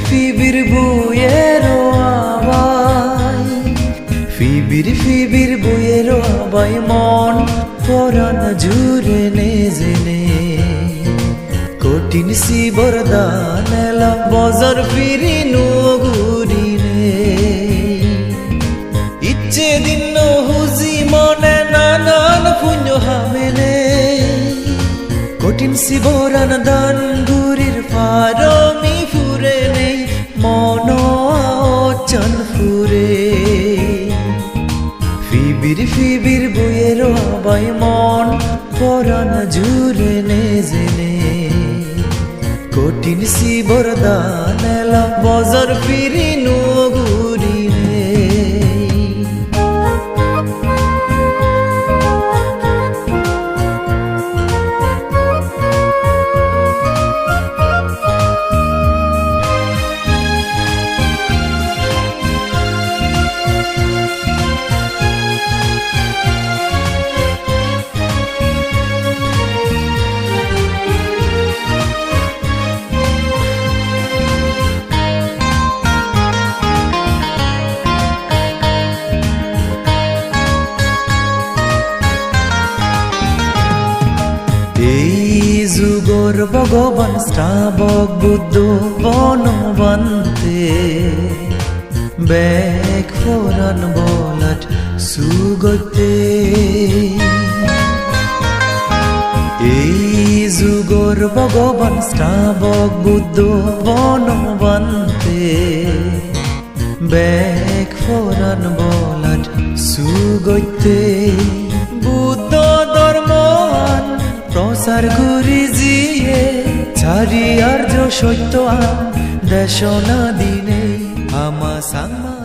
ফিবির বুয়ের আবাই। ফিবির ফিবির বুয়ের আবাই। মন পরান জুড়ে নে জেনে। কঠিন শিবর দান এলাম বজর ফিরি নগুরি নে। ইচ্ছে দিন হুজি মনে নানান পুণ্য হামেলে কঠিন শিবরান দান গু ফিবির ফিবির বইয়ের আবাই মন পরান জুড়ে নে জেনে কঠিন শিবর দান বজর ফিরি যুগর ভগবান শ্রাবক বুদ্ধ বনবন্তে। বেক ফোরান বলাট সুগতে। এই যুগর ভগবান শ্রাবক বুদ্ধ বনবন্তে। বেক ফোরান বলাট সুগতে। প্রচার করি জিয়ে চারি আর্য সত্য দেশনা দিনে আমা সাংমা